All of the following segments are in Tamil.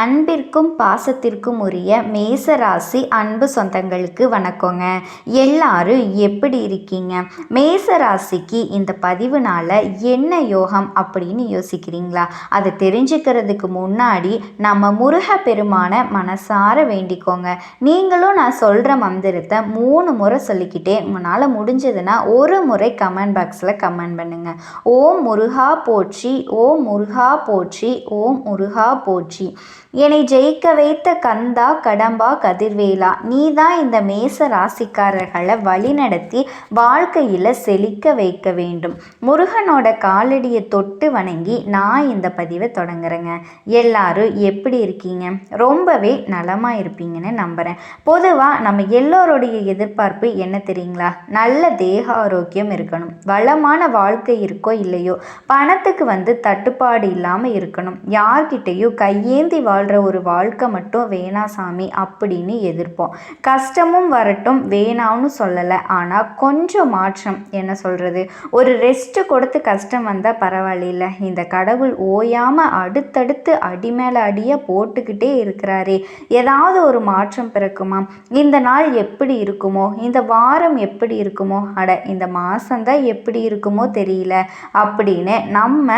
அன்பிற்கும் பாசத்திற்கும் உரிய மேசராசி அன்பு சொந்தங்களுக்கு வணக்கங்க. எல்லாரும் எப்படி இருக்கீங்க? மேசராசிக்கு இந்த பதிவுனால என்ன யோகம் அப்படின்னு யோசிக்கிறீங்களா? அதை தெரிஞ்சுக்கிறதுக்கு முன்னாடி நம்ம முருக பெருமான மனசார வேண்டிக்கோங்க. நீங்களும் நான் சொல்கிற மந்திரத்தை மூணு முறை சொல்லிக்கிட்டே உங்களால் முடிஞ்சதுன்னா ஒரு முறை கமெண்ட் பாக்ஸில் கமெண்ட் பண்ணுங்க. ஓம் முருகா போற்றி ஓம் முருகா போற்றி ஓம் முருகா போற்றி. என்னை ஜெயிக்க வைத்த கந்தா கடம்பா கதிர்வேலா நீ தான் இந்த மேச ராசிக்காரர்களை வழிநடத்தி வாழ்க்கையில் செழிக்க வைக்க வேண்டும். முருகனோட காலடியை தொட்டு வணங்கி நான் இந்த பதிவை தொடங்குறேங்க. எல்லாரும் எப்படி இருக்கீங்க? ரொம்பவே நலமாக இருப்பீங்கன்னு நம்புகிறேன் பொதுவாக நம்ம எல்லோருடைய எதிர்பார்ப்பு என்ன தெரியுங்களா? நல்ல தேக ஆரோக்கியம் இருக்கணும். வளமான வாழ்க்கை இருக்கோ இல்லையோ பணத்துக்கு வந்து தட்டுப்பாடு இல்லாமல் இருக்கணும். யார்கிட்டையும் கையேந்தி வாழ்கிற ஒரு வாழ்க்கை மட்டும் வேணா சாமி அப்படின்னு எதிர்ப்போம். கஷ்டமும் வரட்டும் வேணாம்னு சொல்லலை. ஆனால் கொஞ்சம் மாற்றம் என்ன சொல்கிறது ஒரு ரெஸ்ட்டு கொடுத்து கஷ்டம் வந்தால் பரவாயில்ல இந்த கடவுள் ஓயாமல் அடுத்தடுத்து அடி மேலே அடியாக போட்டுக்கிட்டே இருக்கிறாரே. ஏதாவது ஒரு மாற்றம் பிறக்குமா? இந்த நாள் எப்படி இருக்குமோ? இந்த வாரம் எப்படி இருக்குமோ? அட இந்த மாதந்தான் எப்படி இருக்குமோ தெரியல. அப்படின்னு நம்ம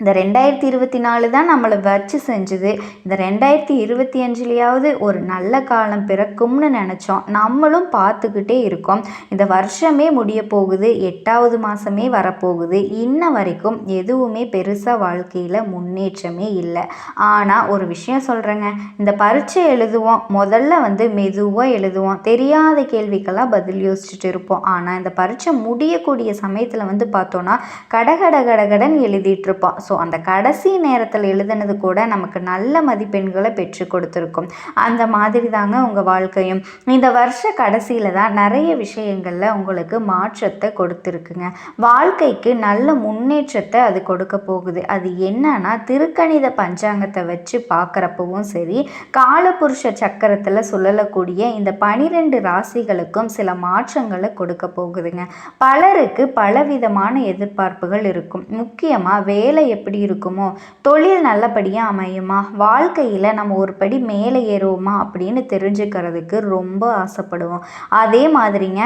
இந்த ரெண்டாயிரத்தி இருபத்தி நாலு தான் நம்மளை வச்சு செஞ்சுது. இந்த ரெண்டாயிரத்தி இருபத்தி அஞ்சுலேயாவது ஒரு நல்ல காலம் பிறக்கும்னு நினச்சோம். நம்மளும் பார்த்துக்கிட்டே இருக்கோம். இந்த வருஷமே முடிய போகுது. எட்டாவது மாதமே வரப்போகுது. இன்ன வரைக்கும் எதுவுமே பெருசாக வாழ்க்கையில் முன்னேற்றமே இல்லை. ஆனால் ஒரு விஷயம் சொல்கிறேங்க இந்த பரீட்சை எழுதுவோம். முதல்ல வந்து மெதுவாக எழுதுவோம். தெரியாத கேள்விக்கெல்லாம் பதில் யோசிச்சுட்டு இருப்போம். ஆனால் இந்த பரீட்சை முடியக்கூடிய சமயத்தில் வந்து பார்த்தோன்னா கடகட கடகடன் எழுதிட்டு இருப்போம். ஸோ அந்த கடைசி நேரத்தில் எழுதுனது கூட நமக்கு நல்ல மதிப்பெண்களை பெற்று கொடுத்துருக்கும். அந்த மாதிரி தாங்க உங்கள் வாழ்க்கையும். இந்த வருஷ கடைசியில் தான் நிறைய விஷயங்களில் உங்களுக்கு மாற்றத்தை கொடுத்துருக்குங்க. வாழ்க்கைக்கு நல்ல முன்னேற்றத்தை அது கொடுக்க போகுது. அது என்னன்னா திருக்கணித பஞ்சாங்கத்தை வச்சு பார்க்குறப்பவும் சரி காலபுருஷ சக்கரத்தில் சொல்லக்கூடிய இந்த பனிரெண்டு ராசிகளுக்கும் சில மாற்றங்களை கொடுக்க போகுதுங்க. பலருக்கு பலவிதமான எதிர்பார்ப்புகள் இருக்கும். முக்கியமாக வேலையை எப்படி இருக்குமோ தொழில் நல்லபடியாக அமையுமா வாழ்க்கையில் நம்ம ஒரு படி மேலே ஏறுவோமா அப்படின்னு தெரிஞ்சுக்கிறதுக்கு ரொம்ப ஆசைப்படுவோம். அதே மாதிரிங்க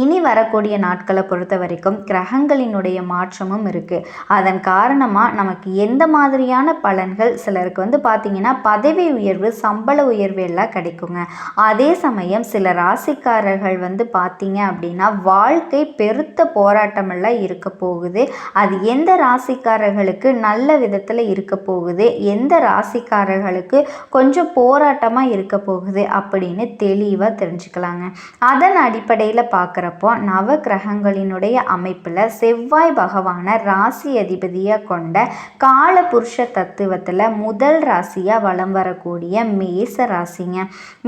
இனி வரக்கூடிய நாட்களை பொறுத்த வரைக்கும் கிரகங்களினுடைய மாற்றமும் இருக்குது அதன் காரணமாக நமக்கு எந்த மாதிரியான பலன்கள் சிலருக்கு வந்து பார்த்திங்கன்னா பதவி உயர்வு சம்பள உயர்வு எல்லாம் கிடைக்குங்க. அதே சமயம் சில ராசிக்காரர்கள் வந்து பார்த்தீங்க அப்படின்னா வாழ்க்கை பெருத்த போராட்டமெல்லாம் இருக்க போகுது. அது எந்த ராசிக்காரர்களுக்கு நல்ல விதத்தில் இருக்க போகுது? எந்த ராசிக்காரர்களுக்கு கொஞ்சம் போராட்டமாக இருக்க போகுது? அப்படின்னு தெளிவாக தெரிஞ்சுக்கலாங்க. அதன் அடிப்படையில் பார்க்குற பார்க்குறப்போ நவ கிரகங்களினுடைய அமைப்பில் செவ்வாய் பகவானை ராசி அதிபதியாக கொண்ட காலபுருஷ தத்துவத்தில் முதல் ராசியாக வலம் வரக்கூடிய மேச ராசிங்க.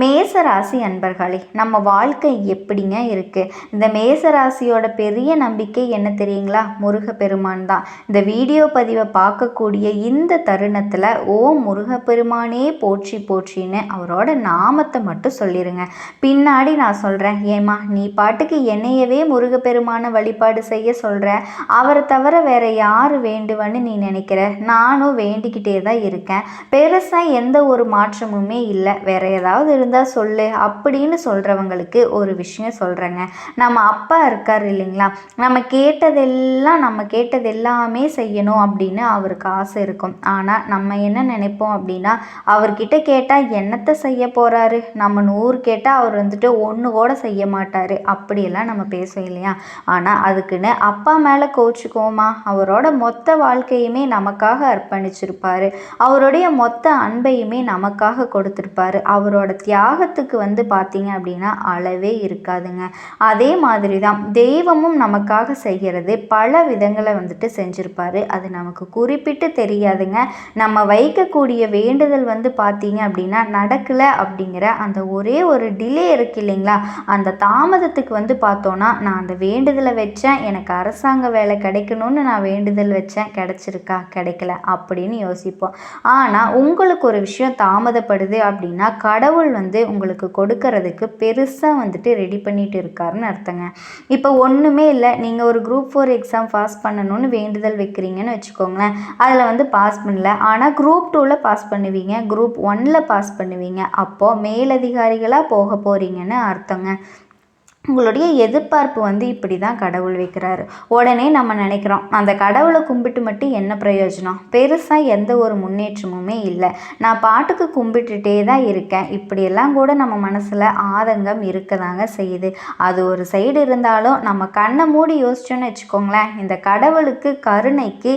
மேச ராசி அன்பர்களே நம்ம வாழ்க்கை எப்படிங்க இருக்குது இந்த மேச ராசியோட பெரிய நம்பிக்கை என்ன தெரியுங்களா? முருகப்பெருமான் தான். இந்த வீடியோ பதிவை பார்க்கக்கூடிய இந்த தருணத்தில் ஓ முருகப்பெருமானே போற்றி போற்றின்னு அவரோட நாமத்தை மட்டும் சொல்லிடுங்க பின்னாடி நான் சொல்கிறேன் ஏமா நீ பாட்டுக்கு என்னையவே முருகப்பெருமான வழிபாடு செய்ய சொல்கிற அவரை தவிர வேற யார் வேண்டுவன்னு நீ நினைக்கிற? நானும் வேண்டிக்கிட்டே தான் இருக்கேன். பெருசாக எந்த ஒரு மாற்றமுமே இல்லை. வேற ஏதாவது இருந்தால் சொல்லு. அப்படின்னு சொல்கிறவங்களுக்கு ஒரு விஷயம் சொல்கிறேங்க நம்ம அப்பா இருக்கார் இல்லைங்களா? நம்ம கேட்டதெல்லாம் நம்ம கேட்டது எல்லாமே செய்யணும் அப்படின்னு அவருக்கு ஆசை இருக்கும். ஆனால் நம்ம என்ன நினைப்போம் அப்படின்னா அவர்கிட்ட கேட்டால் என்னத்தை செய்ய போகிறாரு நம்ம நூறு கேட்டால் அவர் வந்துட்டு ஒன்று கூட செய்ய மாட்டார். அப்படியெல்லாம் நம்ம பேசுவோம் இல்லையா? ஆனால் அதுக்குன்னு அப்பா மேலே கோச்சுக்கோமா அவரோட மொத்த வாழ்க்கையுமே நமக்காக அர்ப்பணிச்சிருப்பார். அவருடைய மொத்த அன்பையுமே நமக்காக கொடுத்துருப்பாரு. அவரோட தியாகத்துக்கு வந்து பார்த்தீங்க அப்படின்னா அளவே இருக்காதுங்க. அதே மாதிரி தான் தெய்வமும் நமக்காக செய்கிறது பல விதங்களை வந்துட்டு செஞ்சுருப்பாரு. அது நமக்கு குறிப்பிட்டு தெரியாதுங்க. நம்ம வைக்கக்கூடிய வேண்டுதல் வந்து பார்த்தீங்க அப்படின்னா நடக்கலை அப்படிங்கிற அந்த ஒரே ஒரு டிலே இருக்கு இல்லைங்களா? அந்த தாமதத்துக்கு வந்து பார்த்தோன்னா நான் அந்த வேண்டுதலை வச்சேன். எனக்கு அரசாங்க வேலை கிடைக்கணும்னு நான் வேண்டுதல் வச்சேன். கிடைச்சிருக்கா? கிடைக்கல அப்படின்னு யோசிப்போம். ஆனால் உங்களுக்கு ஒரு விஷயம் தாமதப்படுது அப்படின்னா கடவுள் வந்து உங்களுக்கு கொடுக்கறதுக்கு பெருசாக வந்துட்டு ரெடி பண்ணிட்டு இருக்காருன்னு அர்த்தங்க. இப்போ ஒன்றுமே இல்லை. நீங்கள் ஒரு குரூப் ஃபோர் எக்ஸாம் பாஸ் பண்ணணும்னு வேண்டுதல் வைக்கிறீங்கன்னு வச்சுக்கோங்களேன். அதில் வந்து பாஸ் பண்ணல. ஆனால் குரூப் டூவில் பாஸ் பண்ணுவீங்க. குரூப் ஒன்னில் பாஸ் பண்ணுவீங்க. அப்போது மேலதிகாரிகளாக போக போகிறீங்கன்னு அர்த்தங்க. உங்களுடைய எதிர்பார்ப்பு வந்து இப்படி தான் கடவுள் வைக்கிறாரு. உடனே நம்ம நினைக்கிறோம் அந்த கடவுளை கும்பிட்டு மட்டும் என்ன பிரயோஜனம்? பெருசாக எந்த ஒரு முன்னேற்றமுமே இல்லை. நான் பாட்டுக்கு கும்பிட்டுட்டே தான் இருக்கேன். இப்படியெல்லாம் கூட நம்ம மனசில் ஆதங்கம் இருக்க தாங்க செய்யுது. அது ஒரு சைடு இருந்தாலும் நம்ம கண்ணை மூடி யோசிச்சோன்னு வச்சுக்கோங்களேன் இந்த கடவுளுக்கு கருணைக்கு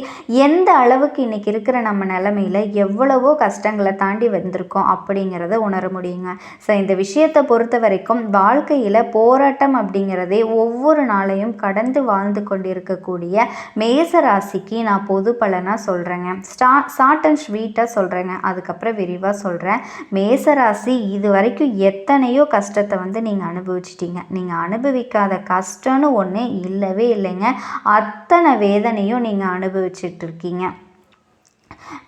எந்த அளவுக்கு இன்றைக்கி இருக்கிற நம்ம நிலமையில் எவ்வளவோ கஷ்டங்களை தாண்டி வந்திருக்கோம் அப்படிங்கிறத உணர முடியுங்க. ஸோ இந்த விஷயத்தை பொறுத்த வரைக்கும் வாழ்க்கையில் போராட்ட போராட்டம் அப்படிங்கிறதே ஒவ்வொரு நாளையும் கடந்து வாழ்ந்து கொண்டிருக்கக்கூடிய மேச ராசிக்கு நான் பொது பலனாக சொல்கிறேங்க ஸ்டா ஷார்ட் அண்ட் ஸ்வீட்டாக சொல்கிறேங்க அதுக்கப்புறம் விரிவாக சொல்கிறேன் மேச ராசி இது வரைக்கும் எத்தனையோ கஷ்டத்தை வந்து நீங்கள் அனுபவிச்சிட்டீங்க. நீங்கள் அனுபவிக்காத கஷ்டம்னு ஒன்று இல்லவே இல்லைங்க. அத்தனை வேதனையும் நீங்கள் அனுபவிச்சிட்டு இருக்கீங்க.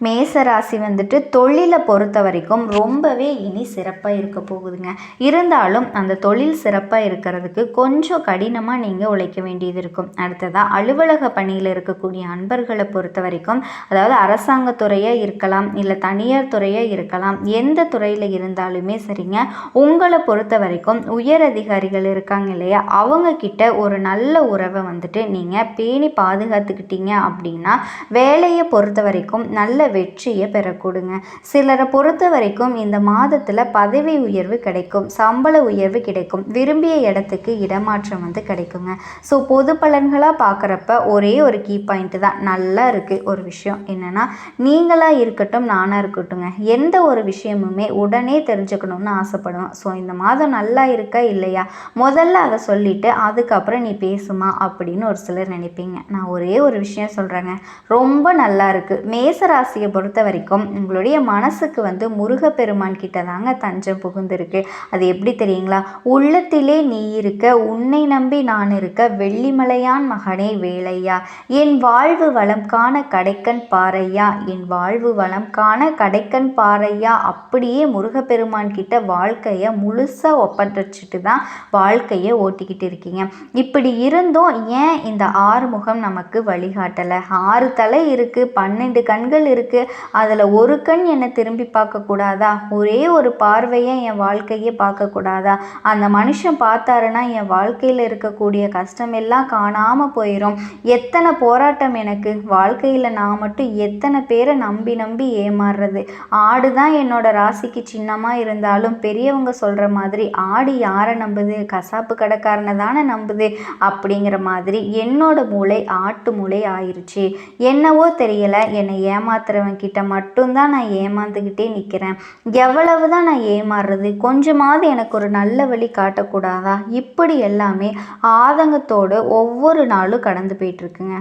மேசராசி வந்துட்டு தொழிலை பொறுத்த வரைக்கும் ரொம்பவே இனி சிறப்பாக இருக்க போகுதுங்க. இருந்தாலும் அந்த தொழில் சிறப்பாக இருக்கிறதுக்கு கொஞ்சம் கடினமாக நீங்கள் உழைக்க வேண்டியது இருக்கும். அடுத்ததாக அலுவலக பணியில் இருக்கக்கூடிய அன்பர்களை பொறுத்த வரைக்கும் அதாவது அரசாங்க துறையாக இருக்கலாம் இல்லை தனியார் துறையாக இருக்கலாம் எந்த துறையில் இருந்தாலுமே சரிங்க உங்களை பொறுத்த வரைக்கும் உயர் அதிகாரிகள் இருக்காங்க இல்லையா அவங்க கிட்ட ஒரு நல்ல உறவை வந்துட்டு நீங்கள் பேணி பாதுகாத்துக்கிட்டீங்க அப்படின்னா வேலையை பொறுத்த வரைக்கும் நல்ல வெற்றியை பெறக்கூடுங்க சிலரை பொறுத்த வரைக்கும் இந்த மாதத்தில் பதவி உயர்வு கிடைக்கும் சம்பள உயர்வு கிடைக்கும் விரும்பிய இடத்துக்கு இடமாற்றம் வந்து கிடைக்குங்க. ஸோ பொது பலன்களாக பார்க்குறப்ப ஒரே ஒரு கீ பாயிண்ட் தான். நல்லா இருக்குது ஒரு விஷயம் என்னென்னா நீங்களாக இருக்கட்டும் நானாக இருக்கட்டும்ங்க. எந்த ஒரு விஷயமுமே உடனே தெரிஞ்சுக்கணும்னு ஆசைப்படுவேன். ஸோ இந்த மாதம் நல்லா இருக்கா இல்லையா? முதல்ல அதை சொல்லிவிட்டு அதுக்கப்புறம் நீ பேசுமா அப்படின்னு ஒரு சிலர் நினைப்பீங்க. நான் ஒரே ஒரு விஷயம் சொல்கிறேங்க ரொம்ப நல்லா இருக்குது மேசரா ராசியை பொறுத்த வரைக்கும் உங்களுடைய மனசுக்கு வந்து முருகப்பெருமான் கிட்ட தாங்க தஞ்சம் புகுந்திருக்கு. அது எப்படி தெரியுங்களா? உள்ளத்திலே நீ இருக்க உன்னை நம்பி நான் இருக்க வெள்ளிமலையான் மகனே வேலையா? என் வாழ்வு வளம் காண கடைக்கன் பாறையா? என் வாழ்வு வளம் காண கடைக்கன் பாறையா? அப்படியே முருகப்பெருமான் கிட்ட வாழ்க்கையை முழுசாக ஒப்படைச்சிட்டு தான் வாழ்க்கையை ஓட்டிக்கிட்டு இருக்கீங்க. இப்படி இருந்தும் ஏன் இந்த ஆறுமுகம் நமக்கு வழிகாட்டலை? ஆறு தலை இருக்குது பன்னெண்டு கண்கள் இருக்குது அதில் ஒரு கண் என்னை திரும்பி பார்க்கக்கூடாதா ஒரே ஒரு பார்வையை என் வாழ்க்கையே பார்க்கக்கூடாதா அந்த மனுஷன் பார்த்தாருன்னா என் வாழ்க்கையில் இருக்கக்கூடிய கஷ்டம் எல்லாம் காணாமல் போயிடும் எத்தனை போராட்டம் எனக்கு? வாழ்க்கையில் நான் மட்டும் எத்தனை பேரை நம்பி நம்பி ஏமாறுறது? ஆடு தான் என்னோட ராசிக்கு சின்னமாக இருந்தாலும் பெரியவங்க சொல்கிற மாதிரி ஆடு யாரை நம்புது? கசாப்பு கடைக்காரனை தானே நம்புது? அப்படிங்கிற மாதிரி என்னோட மூளை ஆட்டு மூளை ஆயிடுச்சு என்னவோ தெரியலை என்னை ஏமாத்துற இருக்கிறவன் கிட்ட மட்டும்தான் நான் ஏமாந்துக்கிட்டே நிற்கிறேன் எவ்வளவு தான் நான் ஏமாறுறது? கொஞ்சமாவது எனக்கு ஒரு நல்ல வழி காட்டக்கூடாதா? இப்படி எல்லாமே ஆதங்கத்தோடு ஒவ்வொரு நாளும் கடந்து போயிட்டுருக்குங்க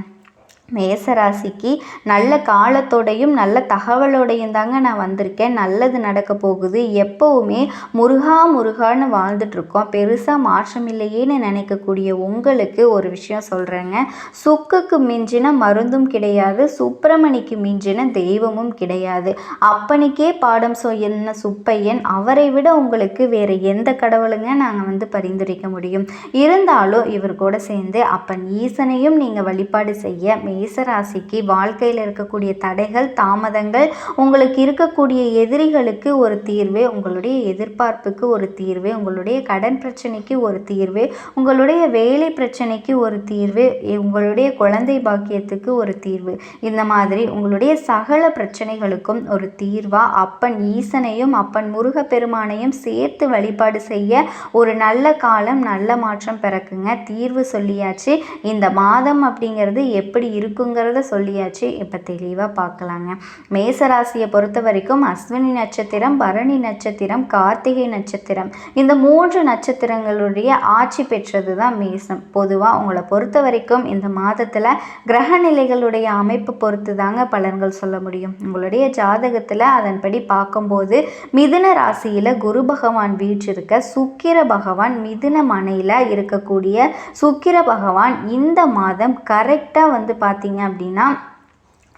மேசராசிக்கு நல்ல காலத்தோடையும் நல்ல தகவலோடையும் தாங்க நான் வந்திருக்கேன். நல்லது நடக்க போகுது. எப்போவுமே முருகா முருகான்னு வாழ்ந்துட்டுருக்கோம். பெருசாக மாற்றம் இல்லையேன்னு நினைக்கக்கூடிய உங்களுக்கு ஒரு விஷயம் சொல்கிறேங்க சுக்குக்கு மிஞ்சின மருந்தும் கிடையாது. சுப்பிரமணிக்கு மிஞ்சின தெய்வமும் கிடையாது. அப்பனுக்கே பாடம் சொன்ன சுப்பையன் அவரை விட உங்களுக்கு வேறு எந்த கடவுளுங்க நாங்கள் வந்து பரிந்துரைக்க முடியும்? இருந்தாலும் இவர் கூட சேர்ந்து அப்பன் ஈசனையும் நீங்கள் வழிபாடு செய்ய மே மேசராசிக்கு வாழ்க்கையில் இருக்கக்கூடிய தடைகள் தாமதங்கள் உங்களுக்கு இருக்கக்கூடிய எதிரிகளுக்கு ஒரு தீர்வு உங்களுடைய எதிர்பார்ப்புக்கு ஒரு தீர்வு உங்களுடைய கடன் பிரச்சனைக்கு ஒரு தீர்வு உங்களுடைய வேலை பிரச்சனைக்கு ஒரு தீர்வு உங்களுடைய குழந்தை பாக்கியத்துக்கு ஒரு தீர்வு. இந்த மாதிரி உங்களுடைய சகல பிரச்சனைகளுக்கும் ஒரு தீர்வா அப்பன் ஈசனையும் அப்பன் முருகப்பெருமானையும் சேர்த்து வழிபாடு செய்ய ஒரு நல்ல காலம் நல்ல மாற்றம் பிறக்குங்க. தீர்வு சொல்லியாச்சு. இந்த மாதம் அப்படிங்கிறது எப்படி இருக்கும் இருக்குங்கிறத சொல்லியாச்சு. இப்போ தெளிவாக பார்க்கலாங்க மேசராசியை பொறுத்த வரைக்கும் அஸ்வினி நட்சத்திரம் பரணி நட்சத்திரம் கார்த்திகை நட்சத்திரம் இந்த மூன்று நட்சத்திரங்களுடைய ஆட்சி பெற்றது தான் மேசம். பொதுவாக உங்களை பொறுத்த வரைக்கும் இந்த மாதத்தில் கிரக நிலைகளுடைய அமைப்பு பொறுத்து தாங்க பலன்கள் சொல்ல முடியும். உங்களுடைய ஜாதகத்தில் அதன்படி பார்க்கும்போது மிதுன ராசியில் குரு பகவான் வீற்றிருக்க சுக்கிர பகவான் மிதுன மனையில் இருக்கக்கூடிய சுக்கிர பகவான் இந்த மாதம் கரெக்டாக வந்து பார்த்து பார்த்தீங்க அப்படின்னா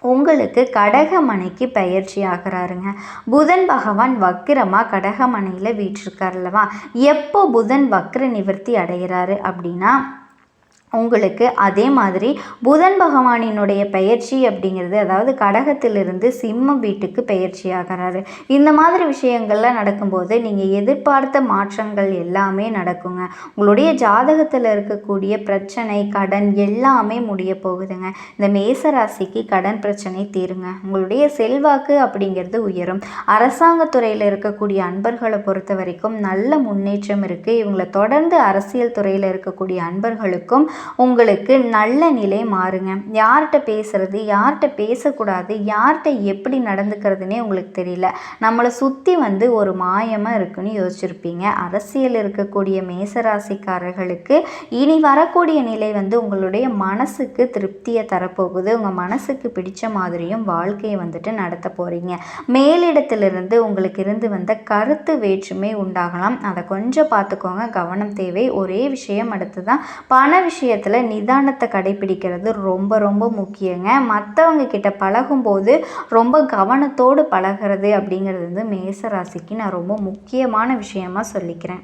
உங்களுக்கு கடகமனைக்கு பயிற்சி ஆகிறாருங்க புதன் பகவான் வக்கிரமாக கடகமனையில் வீற்றிருக்கார் அல்லவா? எப்போ புதன் வக்ர நிவர்த்தி அடைகிறாரு அப்படின்னா உங்களுக்கு அதே மாதிரி புதன் பகவானினுடைய பெயர்ச்சி அப்படிங்கிறது அதாவது கடகத்திலிருந்து சிம்ம வீட்டுக்கு பெயர்ச்சி ஆகிறாரு. இந்த மாதிரி விஷயங்கள்லாம் நடக்கும்போது நீங்கள் எதிர்பார்த்த மாற்றங்கள் எல்லாமே நடக்குங்க. உங்களுடைய ஜாதகத்தில் இருக்கக்கூடிய பிரச்சனை கடன் எல்லாமே முடிய போகுதுங்க. இந்த மேசராசிக்கு கடன் பிரச்சனை தீருங்க. உங்களுடைய செல்வாக்கு அப்படிங்கிறது உயரும். அரசாங்கத்துறையில் இருக்கக்கூடிய அன்பர்களை பொறுத்த வரைக்கும் நல்ல முன்னேற்றம் இருக்குது இவங்களை தொடர்ந்து அரசியல் துறையில் இருக்கக்கூடிய அன்பர்களுக்கும் உங்களுக்கு நல்ல நிலை மாறுங்க. யார்கிட்ட பேசுறது யார்கிட்ட பேசக்கூடாது யார்கிட்ட எப்படி நடந்துக்கிறதுனே உங்களுக்கு தெரியல. நம்மளை சுற்றி வந்து ஒரு மாயமாக இருக்குன்னு யோசிச்சிருப்பீங்க. அரசியல் இருக்கக்கூடிய மேசராசிக்காரர்களுக்கு இனி வரக்கூடிய நிலை வந்து உங்களுடைய மனசுக்கு திருப்தியை தரப்போகுது. உங்கள் மனசுக்கு பிடிச்ச மாதிரியும் வாழ்க்கையை வந்துட்டு நடத்த போகிறீங்க மேலிடத்திலிருந்து உங்களுக்கு இருந்து வந்த கருத்து வேற்றுமை உண்டாகலாம். அதை கொஞ்சம் பார்த்துக்கோங்க. கவனம் தேவை. ஒரே விஷயம் அடுத்து தான் பண விஷயம் விஷயத்தில் நிதானத்தை கடைபிடிக்கிறது ரொம்ப ரொம்ப முக்கியங்க. மற்றவங்க கிட்ட பழகும்போது ரொம்ப கவனத்தோடு பழகிறது அப்படிங்கிறது வந்து மேச ராசிக்கு நான் ரொம்ப முக்கியமான விஷயமா சொல்லிக்கிறேன்.